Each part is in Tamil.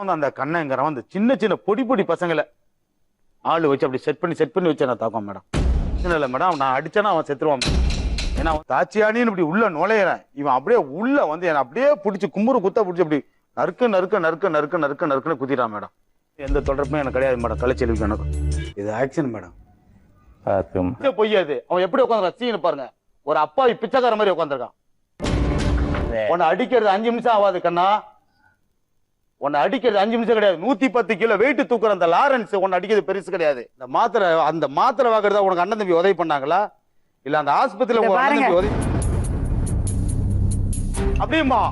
வந்து அந்த கண்ணங்கிறவன் அந்த சின்ன சின்ன பொடி பொடி பசங்களை ஆளு வச்சு அப்படி செட் பண்ணி செட் பண்ணி வச்சு நான் தாக்குவான் மேடம். பிரச்சனை இல்லை மேடம் நான் அடிச்சேன்னா அவன் செத்துருவான் ஏன்னா அவன் தாச்சியானின்னு இப்படி உள்ள நுழையிறேன். இவன் அப்படியே உள்ள வந்து என்னை அப்படியே பிடிச்சி கும்புறு குத்த பிடிச்சி அப்படி நறுக்கு நறுக்க நறுக்க நறுக்க நறுக்க நறுக்குன்னு குத்திட்டான் மேடம். எந்த தொடர்புமே எனக்கு கிடையாது மேடம் கலைச்செல்விக்கு எனக்கு. இது ஆக்ஷன் மேடம். பார்த்தும் இது பொய் அது. அவன் எப்படி உட்காந்துருக்கான் சீன் பாருங்க. ஒரு அப்பாவி பிச்சைக்கார மாதிரி உட்காந்துருக்கான் உன்னை அடிக்கிறது அஞ்சு நிமிஷம் ஆகாது கண்ணா. உன்னை அடிக்கிறது அஞ்சு நிமிஷம் கிடையாது. நூத்தி பத்து கிலோ வெயிட் தூக்குற அந்த லாரன்ஸ் உன்னை அடிக்கிறது பெருசு கிடையாது. இந்த மாத்திரை அந்த மாத்திரை வாங்குறதா உனக்கு அண்ணன் தம்பி உதவி பண்ணாங்களா? இல்ல அந்த ஆஸ்பத்திரியில உங்க அண்ணன் தம்பி உதவி அப்படியுமா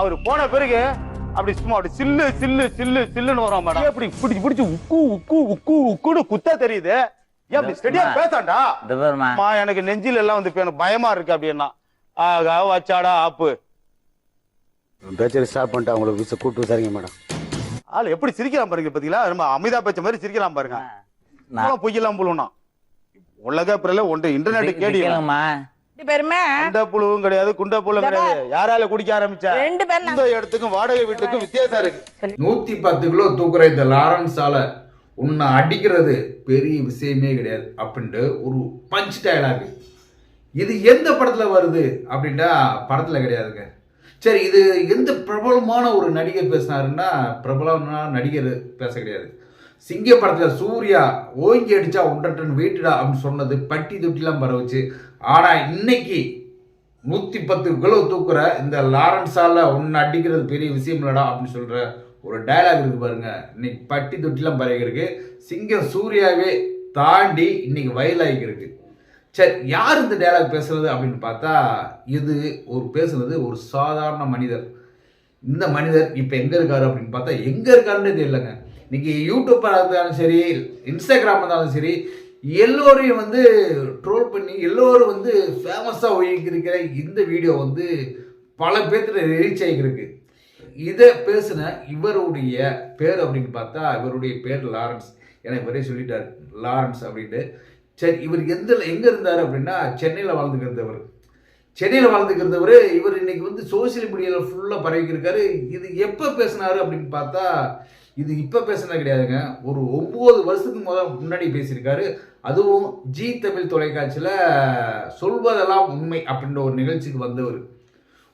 அவர் போன பிறகு அப்படி சும்மா அப்படி சில்லு சில்லு சில்லு சில்லுன்னு வரும் மேடம். அப்படி பிடிச்சு பிடிச்சு உக்கு உக்கு உக்கு உக்குன்னு குத்தா தெரியுது? ஏன் அப்படி ஸ்டெடியா பேசாண்டா? எனக்கு நெஞ்சில எல்லாம் வந்து பயமா இருக்கு அப்படின்னா. ஆகா வச்சாடா ஆப்பு. பேச்சரி ஸ்டாப் பண்ணிட்டு அவங்களுக்கு விச கூப்பிட்டு விசாரிங்க மேடம். ஆள் எப்படி சிரிக்கலாம் பாருங்க பாத்தீங்களா? ரொம்ப அமிதா பேச்ச மாதிரி சிரிக்கலாம் பாருங்க. நான் பொய்யெல்லாம் புழுனா உலக பிறல ஒன்று இன்டர்நெட் கேடி கேளுங்கம்மா. ரெண்டு பேருமே குண்ட புழுவும் கிடையாது குண்ட புழுவும் கிடையாது. யாரால குடிக்க ஆரம்பிச்சா? ரெண்டு பேரும் இந்த இடத்துக்கும் வாடகை வீட்டுக்கும் வித்தியாசம் இருக்கு. நூத்தி பத்து கிலோ தூக்குற இந்த லாரன்ஸால உன்னை அடிக்கிறது பெரிய விஷயமே கிடையாது அப்படின்ட்டு ஒரு பஞ்ச் டயலாக் இது எந்த படத்துல வருது அப்படின்ட்டா படத்துல கிடையாதுங்க. சரி இது எந்த பிரபலமான ஒரு நடிகர் பேசினாருன்னா பிரபலமான நடிகர் பேச கிடையாது. சிங்க படத்தில் சூர்யா ஓங்கி அடிச்சா ஒன்றரை வீட்டுடா அப்படின்னு சொன்னது பட்டி தொட்டிலாம் பரவுச்சு ஆனால் இன்னைக்கு நூற்றி பத்து கிலோ தூக்குற இந்த லாரன்ஸால் ஒன்று அடிக்கிறது பெரிய விஷயம் இல்லைடா அப்படின்னு சொல்கிற ஒரு டயலாக் இருக்கு பாருங்க. இன்னைக்கு பட்டி தொட்டிலாம் பரவிருக்கு சிங்கம் சூர்யாவே தாண்டி இன்னைக்கு வயலாகிருக்கு சரி யார் இந்த டயலாக் பேசுறது அப்படின்னு பார்த்தா இது ஒரு பேசுனது ஒரு சாதாரண மனிதர். இந்த மனிதர் இப்போ எங்கே இருக்காரு அப்படின்னு பார்த்தா எங்கே இருக்காருன்னு தெரியலங்க. இன்னைக்கு யூடியூப்பாக இருந்தாலும் சரி இன்ஸ்டாகிராம் இருந்தாலும் சரி எல்லோரையும் வந்து ட்ரோல் பண்ணி எல்லோரும் வந்து ஃபேமஸாக ஒழிக்கிருக்கிற இந்த வீடியோ வந்து பல பேர்த்துல ரீச் ஆகிருக்கு இதை பேசின இவருடைய பேர் அப்படின்னு பார்த்தா இவருடைய பேர் லாரன்ஸ். ஏன்னா இவரே சொல்லிட்டார் லாரன்ஸ் அப்படின்ட்டு. சரி இவர் எந்த எங்கே இருந்தார் அப்படின்னா சென்னையில் வாழ்ந்துக்கிறந்தவர் சென்னையில் வாழ்ந்துக்கிறந்தவர் இவர் இன்னைக்கு வந்து சோசியல் மீடியாவில் ஃபுல்லாக பரவிக்கிருக்காரு. இது எப்போ பேசினாரு அப்படின்னு பார்த்தா இது இப்போ பேசினா கிடையாதுங்க. ஒரு ஒம்பது வருஷத்துக்கு முத முன்னாடி பேசியிருக்காரு. அதுவும் ஜி தமிழ் தொலைக்காட்சியில் சொல்வதெல்லாம் உண்மை அப்படின்ற ஒரு நிகழ்ச்சிக்கு வந்தவர்.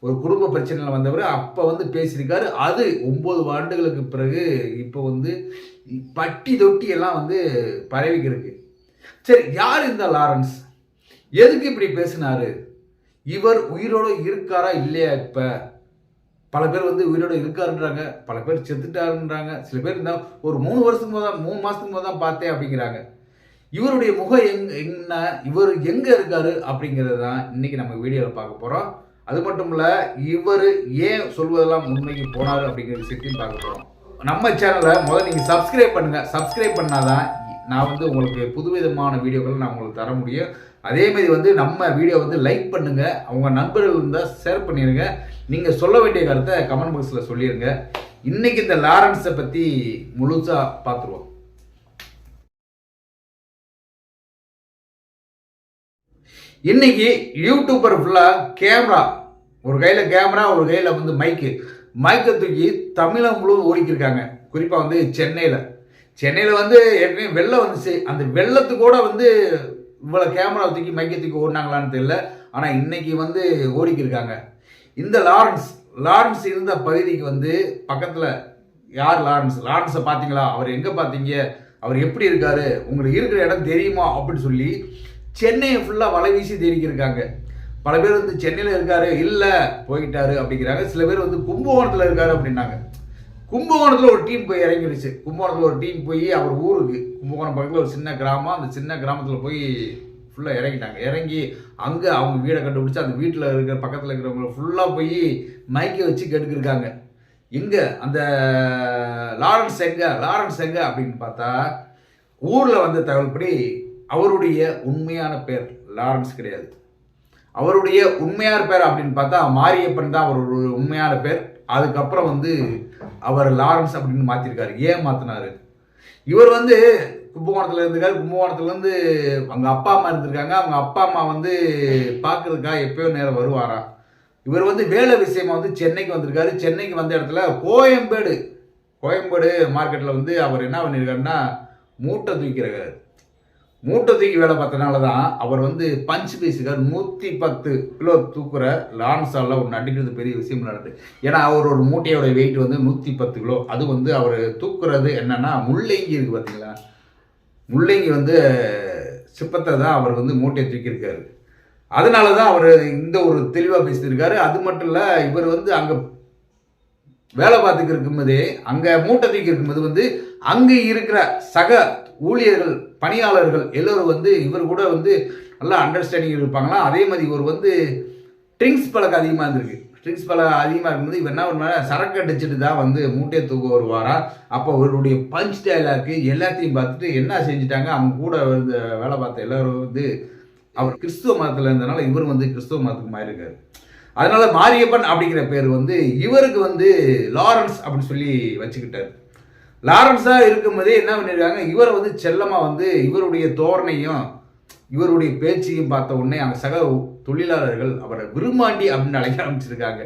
ஒரு குடும்ப பிரச்சனையில் வந்தவர். அப்போ வந்து பேசியிருக்காரு. அது ஒம்பது ஆண்டுகளுக்கு பிறகு இப்போ வந்து பட்டி தொட்டி எல்லாம் வந்து பரவிக்கிருக்கு. சரி யார் இந்த லாரன்ஸ்? எதுக்கு இப்படி பேசினாரு? இவர் உயிரோட இருக்காரா இல்லையா இப்போ? பல பேர் வந்து உயிரோட இருக்காருன்றாங்க பல பேர் செத்துட்டாருன்றாங்க சில பேர் இருந்தால் ஒரு மூணு வருஷத்துக்கு முத தான் மூணு மாதத்துக்கு போது தான் பார்த்தேன் அப்படிங்கிறாங்க. இவருடைய முகம் எங் என்ன இவர் எங்கே இருக்காரு அப்படிங்கிறது தான் இன்னைக்கு நம்ம வீடியோவில் பார்க்க போகிறோம் அது மட்டும் இல்லை இவர் ஏன் சொல்வதெல்லாம் உண்மைக்கு போனார் அப்படிங்கிற விஷயத்தையும் பார்க்க போகிறோம் நம்ம சேனலை முதல்ல நீங்கள் சப்ஸ்கிரைப் பண்ணுங்கள் சப்ஸ்கிரைப் பண்ணாதான் நான் வந்து உங்களுக்கு புதுவிதமான வீடியோக்கள் நான் உங்களுக்கு தர முடியும். அதே மாதிரி வந்து நம்ம வீடியோ வந்து லைக் பண்ணுங்க. அவங்க நண்பர்கள் இருந்தால் ஷேர் பண்ணிடுங்க நீங்கள் சொல்ல வேண்டிய கருத்தை கமெண்ட் பாக்ஸில் சொல்லிடுங்க இன்னைக்கு இந்த லாரன்ஸை பற்றி முழுசாக பார்த்துருவோம். இன்னைக்கு யூடியூபர் ஃபுல்லாக கேமரா ஒரு கையில் கேமரா ஒரு கையில் வந்து மைக்கு மைக்கை தூக்கி தமிழகம் முழுவதும் ஓடிக்கிருக்காங்க குறிப்பாக வந்து சென்னையில். சென்னையில் வந்து ஏற்கனவே வெள்ளம் வந்துச்சு அந்த வெள்ளத்து கூட வந்து இவ்வளோ கேமரா தூக்கி மைக்கை தூக்கி ஓடினாங்களான்னு தெரியல. ஆனால் இன்னைக்கு வந்து ஓடிக்கிருக்காங்க. இந்த லாரன்ஸ் லாரன்ஸ் இருந்த பகுதிக்கு வந்து பக்கத்தில் யார் லாரன்ஸ்? லாரன்ஸை பார்த்தீங்களா? அவர் எங்கே பார்த்தீங்க? அவர் எப்படி இருக்காரு? உங்களுக்கு இருக்கிற இடம் தெரியுமா? அப்படின்னு சொல்லி சென்னையை ஃபுல்லாக வலை வீசி தேடிக்கிருக்காங்க. பல பேர் வந்து சென்னையில் இருக்காரு இல்லை போய்கிட்டாரு அப்படிங்கிறாங்க. சில பேர் வந்து கும்பகோணத்தில் இருக்காரு அப்படின்னாங்க. கும்பகோணத்தில் ஒரு டீம் போய் இறங்கிடுச்சு. கும்பகோணத்தில் ஒரு டீம் போய் அவர் ஊருக்கு கும்பகோணம் பக்கத்தில் ஒரு சின்ன கிராமம். அந்த சின்ன கிராமத்தில் போய் ஃபுல்லாக இறங்கிட்டாங்க. இறங்கி அங்கே அவங்க வீடை கண்டுபிடிச்சி அந்த வீட்டில் இருக்கிற பக்கத்தில் இருக்கிறவங்க ஃபுல்லாக போய் மைக்கை வச்சு கெடுக்கிருக்காங்க. எங்கே? அந்த லாரன்ஸ் எங்க? லாரன்ஸ் எங்க அப்படின்னு பார்த்தா ஊரில் வந்த தகவல்படி அவருடைய உண்மையான பேர் லாரன்ஸ் கிடையாது. அவருடைய உண்மையான பேர் அப்படின்னு பார்த்தா மாரியப்பன் தான் அவருடைய உண்மையான பேர். அதுக்கப்புறம் வந்து அவர் லாரன்ஸ் அப்படின்னு மாற்றிருக்காரு ஏன் மாற்றினாரு இவர் வந்து கும்பகோணத்தில் இருந்திருக்காரு கும்பகோணத்துலேருந்து அவங்க அப்பா அம்மா இருந்திருக்காங்க. அவங்க அப்பா அம்மா வந்து பார்க்கறதுக்காக எப்பயோ நேரம் வருவாராம் இவர் வந்து வேலை விஷயமா வந்து சென்னைக்கு வந்திருக்காரு. சென்னைக்கு வந்த இடத்துல கோயம்பேடு கோயம்பேடு மார்க்கெட்டில் வந்து அவர் என்ன பண்ணியிருக்காருன்னா மூட்டை தூக்கிறாரு மூட்டை தூக்கி வேலை பார்த்தனால தான் அவர் வந்து பஞ்ச் பீஸுக்கார் நூற்றி பத்து கிலோ தூக்குற லான்ஸால் ஒன்று அடிக்கிறது பெரிய விஷயம் நடக்குது ஏன்னா அவர் ஒரு மூட்டையோட வெயிட் வந்து நூற்றி பத்து கிலோ அது வந்து அவர் தூக்குறது என்னன்னா முள்ளங்கி இருக்குது பார்த்தீங்களா? முள்ளங்கி வந்து சிப்பத்தை தான் அவர் வந்து மூட்டையை தூக்கியிருக்காரு. அதனால தான் அவர் இந்த ஒரு தெளிவாக பேசியிருக்காரு. அது மட்டும் இல்லை இவர் வந்து அங்கே வேலை பார்த்துக்கு இருக்கும்போதே அங்கே மூட்டை தூக்கி இருக்கும்போது வந்து அங்கே இருக்கிற சக ஊழியர்கள் பணியாளர்கள் எல்லோரும் வந்து இவர் கூட வந்து நல்லா அண்டர்ஸ்டாண்டிங் இருப்பாங்களா அதே மாதிரி இவர் வந்து ட்ரிங்க்ஸ் பழக்கம் அதிகமாக இருந்திருக்கு. ட்ரிங்க்ஸ் பழக்கம் அதிகமாக இருக்கும்போது இவர் என்ன பண்ணுவாரு சரக்கு அடிச்சுட்டு தான் வந்து மூட்டையை தூக்க வருவாரா? அப்போ அவருடைய பஞ்ச் டயலாக்கு எல்லாத்தையும் பார்த்துட்டு என்ன செஞ்சுட்டாங்க? அவங்க கூட வந்து வேலை பார்த்த எல்லாரும் வந்து அவர் கிறிஸ்துவ மதத்தில் இருந்தனால இவர் வந்து கிறிஸ்துவ மதத்துக்கு மாறியிருக்காரு. அதனால மாரியப்பன் அப்படிங்கிற பேர் வந்து இவருக்கு வந்து லாரன்ஸ் அப்படின்னு சொல்லி வச்சுக்கிட்டார். லாரன்ஸாக இருக்கும்போதே என்ன பண்ணியிருக்காங்க இவரை வந்து செல்லமாக வந்து இவருடைய தோரணையும் இவருடைய பேச்சையும் பார்த்த உடனே அந்த சக தொழிலாளர்கள் அவரை விருமாண்டி அப்படின்னு அழைக்க ஆரம்பிச்சிருக்காங்க.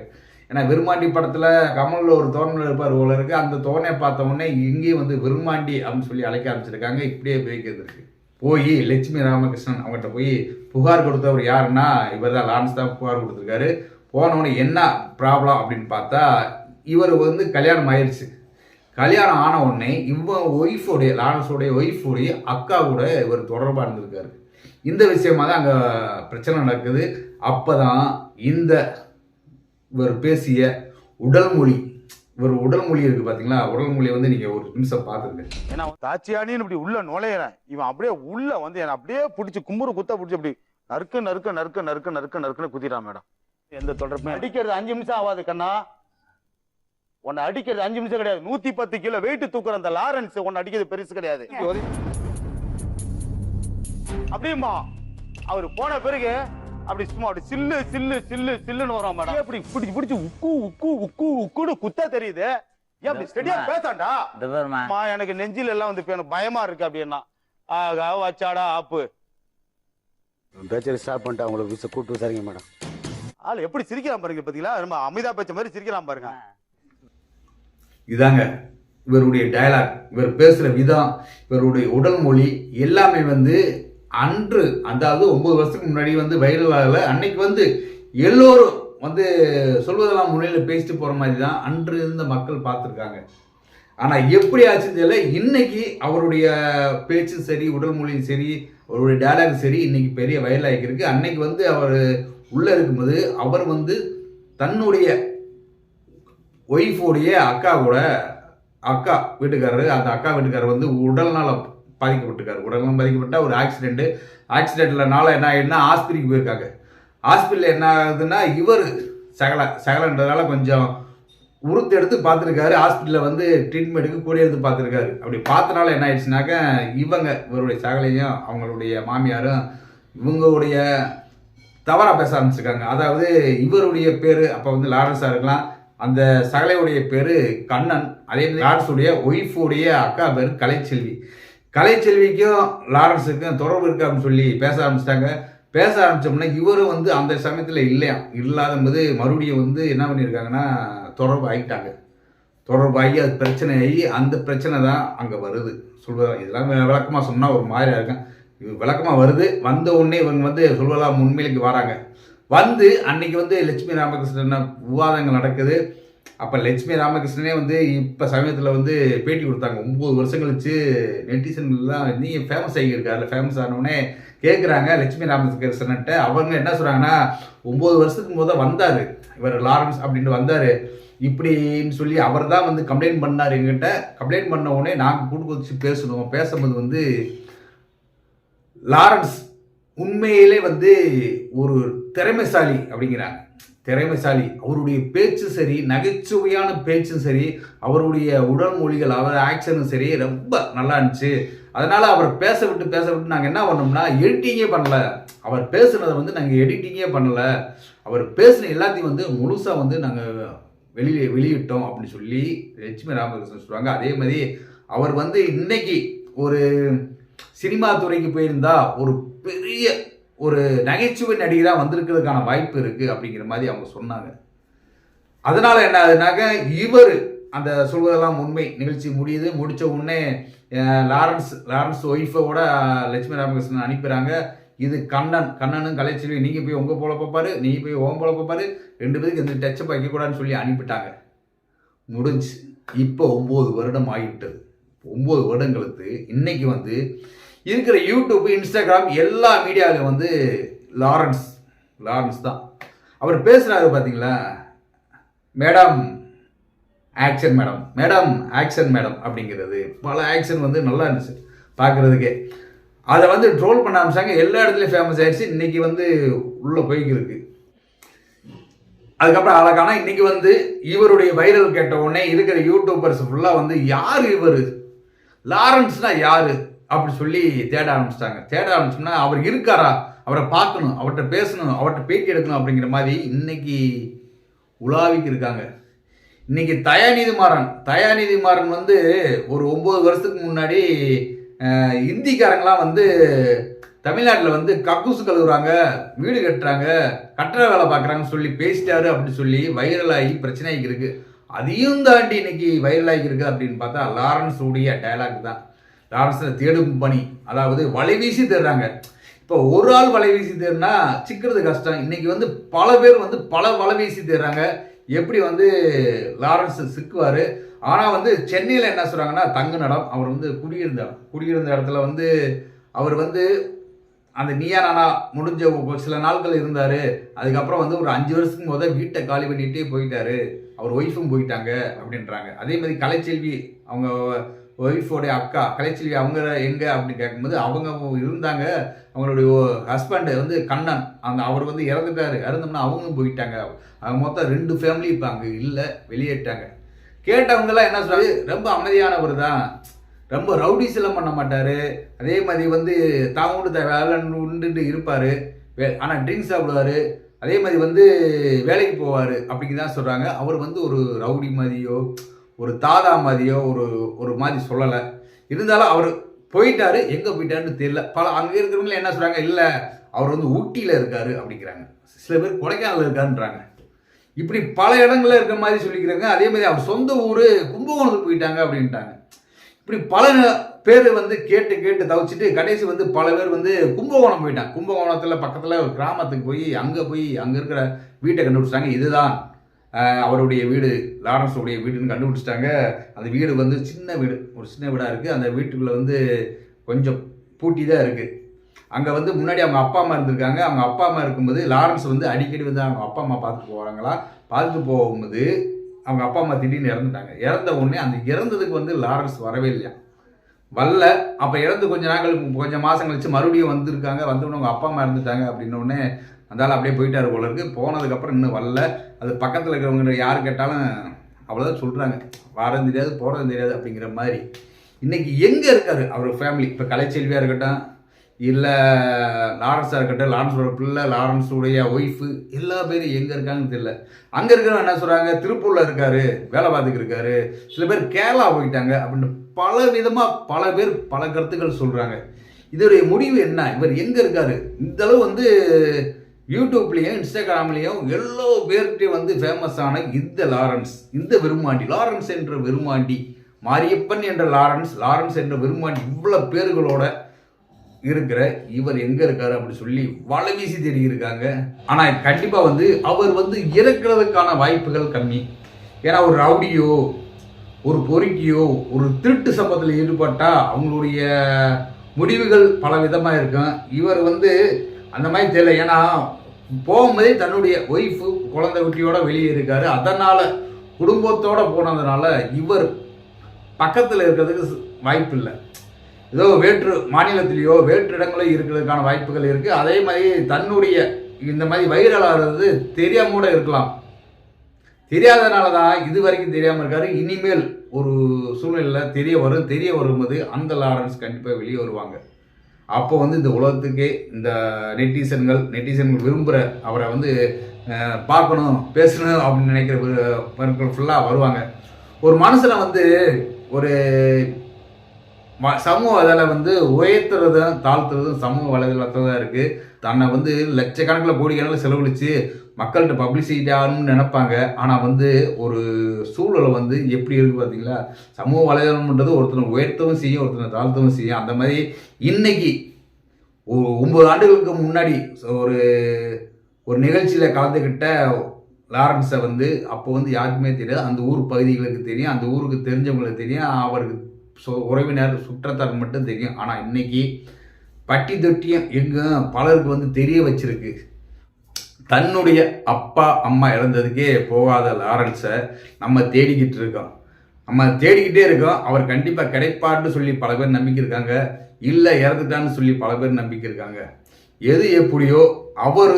ஏன்னா விரும்மாண்டி படத்தில் கமலில் ஒரு தோரணை இருப்பார் போல இருக்கு. அந்த தோரணையை பார்த்த உடனே இங்கேயும் வந்து விருமாண்டி அப்படின்னு சொல்லி அழைக்க ஆரம்பிச்சிருக்காங்க. இப்படியே போய்க்கிறதுக்கு போய் லட்சுமி ராமகிருஷ்ணன் அவங்ககிட்ட போய் புகார் கொடுத்தவர் யாருன்னா இவர் தான் லான்ஸ் தான் புகார் கொடுத்துருக்காரு. போனவொடனே என்ன ப்ராப்ளம் அப்படின்னு பார்த்தா இவர் வந்து கல்யாணம் ஆயிடுச்சு கல்யாணம் ஆன உடனே இவன் ஒய்ஃபோடைய லாரன்ஸோடைய ஒய்ஃபோடைய அக்கா கூட இவர் தொடர்பாக இருந்திருக்காரு. இந்த விஷயமா தான் அங்கே பிரச்சனை நடக்குது. அப்போ தான் இந்த இவர் பேசிய உடல் மொழி இவர் உடல் மொழி இருக்கு பார்த்தீங்களா உடல் மொழியை வந்து நீங்கள் ஒரு நிமிஷம் பார்த்துருங்க. ஏன்னா தாச்சியானின்னு இப்படி உள்ள நுழையிறேன். இவன் அப்படியே உள்ள வந்து என்னை அப்படியே பிடிச்சி கும்புறு குத்த பிடிச்சி அப்படி நறுக்கு நறுக்கு நறுக்கு நறுக்கு நறுக்கு நறுக்குன்னு குத்திட்டான் மேடம். எந்த தொடர்புமே அடிக்கிறது அஞ்சு நிமிஷம் ஆகாது கண்ணா. உன்னை அடிக்கிறது அஞ்சு நிமிஷம் கிடையாது. நூத்தி பத்து கிலோ வெயிட் தூக்குற அந்த லாரன்ஸ் உன்னை அடிக்கிறது பெருசு கிடையாது. அப்படியுமா அவர் போன பிறகு அப்படி சும்மா அப்படி சில்லு சில்லு சில்லு சில்லுன்னு வரும் மேடம். அப்படி பிடிச்சி பிடிச்சி உக்கு உக்கு உக்கு உக்குன்னு குத்த தெரியுது. ஏன் அப்படி ஸ்டெடியா பேசாண்டா? எனக்கு நெஞ்சில எல்லாம் வந்து எனக்கு பயமா இருக்கு அப்படின்னா. ஆகா வச்சாடா ஆப்பு. பேச்சரி ஸ்டாப் பண்ணிட்டு அவங்கள விச கூட்டு விசாரிங்க மேடம். ஆள் எப்படி சிரிக்கிறான் பாருங்க பாத்தீங்களா? நம்ம அமிதா பேச்ச மாதிரி சிரிக்கிறான் பாருங்க. இதாங்க இவருடைய டயலாக் இவர் பேசுகிற விதம் இவருடைய உடல் மொழி எல்லாமே வந்து அன்று அதாவது ஒன்பது வருஷத்துக்கு முன்னாடி வந்து வைரல் அன்னைக்கு வந்து எல்லோரும் வந்து சொல்வதெல்லாம் முன்னிலையில் பேசிட்டு போகிற மாதிரி தான் அன்று இருந்த மக்கள் பார்த்துருக்காங்க. ஆனால் எப்படி ஆச்சுன்னு தெரியல. இன்னைக்கு அவருடைய பேச்சும் சரி உடல் மொழியும் சரி அவருடைய டயலாக் சரி இன்னைக்கு பெரிய வைரல் ஆகிருக்கு. அன்னைக்கு வந்து அவர் உள்ளே இருக்கும்போது அவர் வந்து தன்னுடைய ஒய்ஃபோடைய அக்கா கூட அக்கா வீட்டுக்காரரு அந்த அக்கா வீட்டுக்காரர் வந்து உடல்நல பாதிக்கப்பட்டிருக்காரு உடல்நலம் பாதிக்கப்பட்டால் ஒரு ஆக்சிடெண்ட்டு ஆக்சிடென்ட்லனால என்ன ஆகிடுனா ஆஸ்பத்திரிக்கு போயிருக்காங்க. ஹாஸ்பிட்டலில் என்ன ஆகுதுன்னா இவர் சகல சகலன்றதால கொஞ்சம் உறுத்து எடுத்து பார்த்துருக்காரு. ஹாஸ்பிட்டலில் வந்து ட்ரீட்மெண்ட்டுக்கு கூட எடுத்து பார்த்துருக்காரு. அப்படி பார்த்தனால என்ன ஆயிடுச்சுனாக்க இவங்க இவருடைய சகலையும் அவங்களுடைய மாமியாரும் இவங்களுடைய தவறாக பேச ஆரம்பிச்சிருக்காங்க. அதாவது இவருடைய பேர் அப்போ வந்து லாரன்ஸாக இருக்கலாம். அந்த சகலையுடைய பேர் கண்ணன் அதே மாதிரி லாரன்ஸுடைய ஒய்ஃபுடைய அக்கா பேர் கலைச்செல்வி. கலைச்செல்விக்கும் லாரன்ஸுக்கும் தொடர்பு இருக்கு அப்படின்னு சொல்லி பேச ஆரம்பிச்சிட்டாங்க. பேச ஆரம்பித்தோம்னா இவரும் வந்து அந்த சமயத்தில் இல்லையா? இல்லாத போது மறுபடியும் வந்து என்ன பண்ணியிருக்காங்கன்னா தொடர்பு ஆகிட்டாங்க. தொடர்பு ஆகி அது பிரச்சனை ஆகி அந்த பிரச்சனை தான் அங்கே வருது. சொல்வதா இதெல்லாம் விளக்கமாக சொன்னால் ஒரு மாதிரியாக இருக்கும். விளக்கமாக வருது. வந்த உடனே இவங்க வந்து சொல்வதெல்லாம் உண்மையிலுக்கு வராங்க. வந்து அன்னைக்கு வந்து லட்சுமி ராமகிருஷ்ணன் விவாதங்கள் நடக்குது. அப்போ லட்சுமி ராமகிருஷ்ணனே வந்து இப்போ சமயத்தில் வந்து பேட்டி கொடுத்தாங்க. ஒம்பது வருஷம் கழிச்சு நெட்டிசன்லாம் நீ ஃபேமஸ் ஆகியிருக்காருல ஃபேமஸ் ஆனவுடனே கேட்குறாங்க லட்சுமி ராமகிருஷ்ணன்ட்ட. அவங்க என்ன சொல்கிறாங்கன்னா ஒம்பது வருஷத்துக்கு முத வந்தார். இவர் லாரன்ஸ் அப்படின்ட்டு வந்தார். இப்படின்னு சொல்லி அவர் தான் வந்து கம்ப்ளைண்ட் பண்ணார் எங்கிட்ட கம்ப்ளைண்ட் பண்ண உடனே நாங்கள் கூட்டு வச்சு பேசணும். பேசும்போது வந்து லாரன்ஸ் உண்மையிலே வந்து ஒரு திறமைசாலி அப்படிங்கிறாங்க திறமைசாலி. அவருடைய பேச்சு சரி நகைச்சுவையான பேச்சும் சரி அவருடைய உடல் மொழிகள் அவர் ஆக்ஷனும் சரி ரொம்ப நல்லா இருந்துச்சு. அதனால அவர் பேச விட்டு பேச விட்டு நாங்கள் என்ன பண்ணோம்னா எடிட்டிங்கே பண்ணல. அவர் பேசுனதை வந்து நாங்கள் எடிட்டிங்கே பண்ணல. அவர் பேசின எல்லாத்தையும் வந்து முழுசாக வந்து நாங்கள் வெளியே வெளியிட்டோம் அப்படின்னு சொல்லி லட்சுமி ராமகிருஷ்ணன் சொல்லுவாங்க. அதே மாதிரி அவர் வந்து இன்னைக்கு ஒரு சினிமா துறைக்கு போயிருந்தா ஒரு பெரிய ஒரு நகைச்சுவை நடிகராக வந்திருக்கிறதுக்கான வாய்ப்பு இருக்குது அப்படிங்கிற மாதிரி அவங்க சொன்னாங்க. அதனால என்ன ஆகுதுனாக்க இவர் அந்த சொல்வதெல்லாம் உண்மை. நிகழ்ச்சி முடியுது முடிச்ச உடனே லாரன்ஸ் லாரன்ஸ் லாரன்ஸ் ஒய்ஃபோட லட்சுமி ராமகிருஷ்ணன் அனுப்புகிறாங்க இது கண்ணன் கண்ணனும் கலைச்செல்வி நீங்கள் போய் உங்கள் போல பார்ப்பாரு நீ போய் உன் போல பார்ப்பாரு. ரெண்டு பேருக்கு இந்த டச்சப் வைக்கக்கூடாதுன்னு சொல்லி அனுப்பிட்டாங்க. முடிஞ்சு. இப்போ ஒம்பது வருடம் ஆகிவிட்டது. ஒம்பது வருடங்களுக்கு இன்னைக்கு வந்து இருக்கிற யூடியூப் இன்ஸ்டாகிராம் எல்லா மீடியாவிலும் வந்து லாரன்ஸ் லாரன்ஸ் தான். அவர் பேசுகிறாரு பார்த்தீங்களா madam action madam madam action madam அப்படிங்கிறது. பல ஆக்ஷன் வந்து நல்லா இருந்துச்சு பார்க்குறதுக்கே அதை வந்து ட்ரோல் பண்ண ஆரம்பிச்சாங்க. எல்லா இடத்துலையும் ஃபேமஸ் ஆயிடுச்சு. இன்னைக்கு வந்து உள்ளே போய்க்கிருக்கு அதுக்கப்புறம் அழகான இன்னைக்கு வந்து இவருடைய வைரல் கேட்ட உடனே இருக்கிற யூடியூபர்ஸ் ஃபுல்லாக வந்து யார் இவர்? லாரன்ஸ்னா யாரு? அப்படி சொல்லி தேட ஆரம்பிச்சிட்டாங்க. தேட ஆரம்பிச்சோம்னா அவர் இருக்காரா? அவரை பார்க்கணும் அவர்கிட்ட பேசணும் அவர்கிட்ட பேட்டி எடுக்கணும் அப்படிங்கிற மாதிரி இன்னைக்கு உலாவிக்கு இருக்காங்க. இன்னைக்கு தயாநிதி மாறன் தயாநிதி மாறன் வந்து ஒரு ஒம்பது வருஷத்துக்கு முன்னாடி இந்திக்காரங்களாம் வந்து தமிழ்நாட்டில் வந்து கக்கூசு கழுவுறாங்க வீடு கட்டுறாங்க கட்டட வேலை பார்க்குறாங்கன்னு சொல்லி பேசிட்டாரு அப்படின்னு சொல்லி வைரலாகி பிரச்சனைக்கு இருக்குது அதையும் தாண்டி இன்னைக்கு வைரலாகி இருக்கு அப்படின்னு பார்த்தா லாரன்ஸ் உடைய டயலாக் தான். லாரன்ஸில் தேடும் பணி. அதாவது வலை வீசி தேடுறாங்க. இப்போ ஒரு ஆள் வலை வீசி தேடுனா சிக்கிறது கஷ்டம். இன்னைக்கு வந்து பல பேர் வந்து பல வலை வீசி தேடுறாங்க. எப்படி வந்து லாரன்ஸ் சிக்குவார்? ஆனால் வந்து சென்னையில் என்ன சொல்கிறாங்கன்னா தங்கு நடம். அவர் வந்து குடியிருந்த குடியிருந்த இடத்துல வந்து அவர் வந்து அந்த நீயா நானா முடிஞ்ச சில நாட்கள் இருந்தார். அதுக்கப்புறம் வந்து ஒரு அஞ்சு வருஷத்துக்கு முதல் வீட்டை காலி பண்ணிகிட்டே போயிட்டாரு. அவர் ஒய்ஃபும் போயிட்டாங்க அப்படின்றாங்க. அதே மாதிரி கலைச்செல்வி அவங்க ஒய்ஃபோடைய அக்கா கலைச்செல்வி அவங்க எங்க அப்படின்னு கேட்கும்போது அவங்க இருந்தாங்க. அவங்களுடைய ஹஸ்பண்டு வந்து கண்ணன். அந்த அவர் வந்து இறந்துட்டாரு. இறந்தோம்னா அவங்களும் போயிட்டாங்க. அவங்க மொத்தம் ரெண்டு ஃபேமிலி இப்போ அங்கே இல்லை வெளியேட்டாங்க கேட்டவங்கெல்லாம் என்ன சொல்றாரு ரொம்ப அமைதியானவர் தான். ரொம்ப ரவுடிசெல்லாம் பண்ண மாட்டார். அதே மாதிரி வந்து தான் உண்டு த- வேலை உண்டுட்டு இருப்பார். ஆனால் ட்ரிங்க்ஸ் சாப்பிடுவார். அதே மாதிரி வந்து வேலைக்கு போவார் அப்படிங்க தான் சொல்கிறாங்க அவர் வந்து ஒரு ரவுடி மாதிரியோ ஒரு தாதா மாதிரியோ ஒரு ஒரு மாதிரி சொல்லலை. இருந்தாலும் அவர் போயிட்டாரு. எங்கே போயிட்டாருன்னு தெரியல. பல அங்கே இருக்கிறவங்கள என்ன சொல்கிறாங்க இல்லை அவர் வந்து ஊட்டியில் இருக்காரு அப்படிங்கிறாங்க. சில பேர் கொடைக்கானல் இருக்காருன்றாங்க. இப்படி பல இடங்களில் இருக்க மாதிரி சொல்லிக்கிறாங்க. அதே மாதிரி அவர் சொந்த ஊர் கும்பகோணத்துக்கு போயிட்டாங்க அப்படின்ட்டாங்க. இப்படி பல பேர் வந்து கேட்டு கேட்டு தவிச்சிட்டு கடைசி வந்து பல பேர் வந்து கும்பகோணம் போயிட்டாங்க. கும்பகோணத்தில் பக்கத்தில் ஒரு கிராமத்துக்கு போய் அங்கே போய் அங்கே இருக்கிற வீட்டை கண்டுபிடிச்சிட்டாங்க. இதுதான் அவருடைய வீடு லாரன்ஸுடைய வீடுன்னு கண்டுபிடிச்சிட்டாங்க. அந்த வீடு வந்து சின்ன வீடு ஒரு சின்ன வீடாக இருக்குது அந்த வீட்டுக்குள்ளே வந்து கொஞ்சம் பூட்டி தான் இருக்குது அங்கே வந்து முன்னாடி அவங்க அப்பா அம்மா இருந்திருக்காங்க. அவங்க அப்பா அம்மா இருக்கும்போது லாரன்ஸ் வந்து அடிக்கடி வந்து அவங்க அப்பா அம்மா பார்த்துட்டு போகிறாங்களா பார்த்துட்டு போகும்போது அவங்க அப்பா அம்மா திடீர்னு இறந்துட்டாங்க. இறந்த உடனே அந்த இறந்ததுக்கு வந்து லாரன்ஸ் வரவே இல்லையா? வரல. அப்போ இறந்து கொஞ்சம் நாங்கள் கொஞ்சம் மாதம் கழிச்சு மறுபடியும் வந்திருக்காங்க. வந்தவுடனே அவங்க அப்பா அம்மா இறந்துட்டாங்க அப்படின்ன அந்தாலும் அப்படியே போயிட்டாரு போல இருக்கு. போனதுக்கப்புறம் இன்னும் வரல. அது பக்கத்தில் இருக்கிறவங்க யார் கேட்டாலும் அவ்வளோதான் சொல்கிறாங்க வாரம் தெரியாது போகிறதும் தெரியாது அப்படிங்கிற மாதிரி. இன்றைக்கி எங்கே இருக்காரு அவர் ஃபேமிலி இப்போ கலைச்செல்வியாக இருக்கட்டும் இல்லை லாரன்ஸாக இருக்கட்டும் லாரன்ஸோட பிள்ளை லாரன்ஸுடைய ஒய்ஃபு எல்லா பேரும் எங்கே இருக்காங்கன்னு தெரியல. அங்கே இருக்கிறவங்க என்ன சொல்கிறாங்க திருப்பூரில் இருக்காரு வேலை பார்த்துக்கு இருக்காரு. சில பேர் கேரளா போயிட்டாங்க அப்படின்னு பல விதமாக பல பேர் பல கருத்துக்கள் சொல்கிறாங்க இதோடைய முடிவு என்ன? இவர் எங்கே இருக்காரு? இந்தளவு வந்து யூடியூப்லேயும் இன்ஸ்டாகிராம்லேயும் எல்லா பேர்கிட்டையும் வந்து ஃபேமஸான இந்த லாரன்ஸ் இந்த விரும்மாண்டி லாரன்ஸ் என்ற விரும்மாண்டி மாரியப்பன் என்ற லாரன்ஸ் லாரன்ஸ் என்ற விரும்மாண்டி இவ்வளோ பேர்களோட இருக்கிற இவர் எங்க இருக்காரு அப்படி சொல்லி வலை வீசி தேடி இருக்காங்க. ஆனா கண்டிப்பா வந்து அவர் வந்து இறக்குறதுக்கான வாய்ப்புகள் கம்மி. ஏன்னா ஒரு ரவுடியோ ஒரு பொறுக்கியோ ஒரு திருட்டு சம்பவத்தில் ஈடுபட்டா அவங்களுடைய முடிவுகள் பல விதமாக இருக்கும். இவர் வந்து அந்த மாதிரி தெரியல. ஏன்னா போகும்போதே தன்னுடைய ஒய்ஃபு குழந்தை குட்டியோட வெளியே இருக்காரு. அதனால குடும்பத்தோட போனதுனால இவர் பக்கத்தில் இருக்கிறதுக்கு வாய்ப்பு இல்லை ஏதோ வேற்று மாநிலத்திலேயோ வேற்று இடங்களோ இருக்கிறதுக்கான வாய்ப்புகள் இருக்குது அதே மாதிரி தன்னுடைய இந்த மாதிரி வைரல் ஆகிறது தெரியாம கூட இருக்கலாம். தெரியாதனால தான் இது வரைக்கும் தெரியாமல் இருக்காரு. இனிமேல் ஒரு சூழ்நிலையில் தெரிய வரும் தெரிய வரும்போது அந்த லாரன்ஸ் கண்டிப்பாக வெளியே வருவாங்க. அப்போ வந்து இந்த உலகத்துக்கே இந்த நெட்டிசன்கள் நெட்டிசன்கள் விரும்புகிற அவரை வந்து பார்க்கணும் பேசணும் அப்படின்னு நினைக்கிற ஃபுல்லாக வருவாங்க. ஒரு மனுஷனை வந்து ஒரு சமூக அதில் வந்து உயர்த்துறதும் தாழ்த்துறதும் சமூக வலைதளத்தில் தான் இருக்குது தன்னை வந்து லட்சக்கணக்கில் கோடிக்கணக்கில் செலவழித்து மக்கள்கிட்ட பப்ளிசிட்டி ஆகணும்னு நினைப்பாங்க. ஆனால் வந்து ஒரு சூழலை வந்து எப்படி இருக்குது பார்த்தீங்களா? சமூக வலைதளம்ன்றது ஒருத்தனை உயர்த்தவும் செய்யும் ஒருத்தனை தாழ்த்தவும் செய்யும். அந்த மாதிரி இன்னைக்கு ஒரு ஒன்பது ஆண்டுகளுக்கு முன்னாடி ஒரு ஒரு நிகழ்ச்சியில் கலந்துக்கிட்ட லாரன்ஸை வந்து அப்போ வந்து யாருக்குமே தெரியாது. அந்த ஊர் பகுதிகளுக்கு தெரியும் அந்த ஊருக்கு தெரிஞ்சவங்களுக்கு தெரியும் அவருக்கு ஸோ உறவினர் சுற்றத்தார் மட்டும் தெரியும். ஆனால் இன்னைக்கு பட்டி தொட்டியும் எங்கே பலருக்கு வந்து தெரிய வச்சிருக்கு. தன்னுடைய அப்பா அம்மா இறந்ததுக்கே போகாத லாரன்ஸை நம்ம தேடிக்கிட்டு இருக்கோம். நம்ம தேடிக்கிட்டே இருக்கோம். அவர் கண்டிப்பாக கிடைப்பார்னு சொல்லி பல பேர் நம்பிக்கை இருக்காங்க இல்லை இறந்துட்டான்னு சொல்லி பல பேர் நம்பிக்கை இருக்காங்க எது எப்படியோ அவர்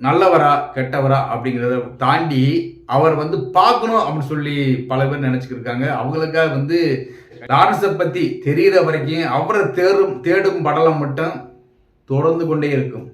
நல்லவரா கெட்டவரா அப்படிங்கிறத தாண்டி அவர் வந்து பார்க்கணும் அப்படின்னு சொல்லி பல பேர் நினச்சிக்கிருக்காங்க. அவங்களுக்காக வந்து லாரன்ஸை பற்றி தெரிகிற வரைக்கும் அவரை தேடும் தேடும் படலம் மட்டும் தொடர்ந்து கொண்டே இருக்கும்.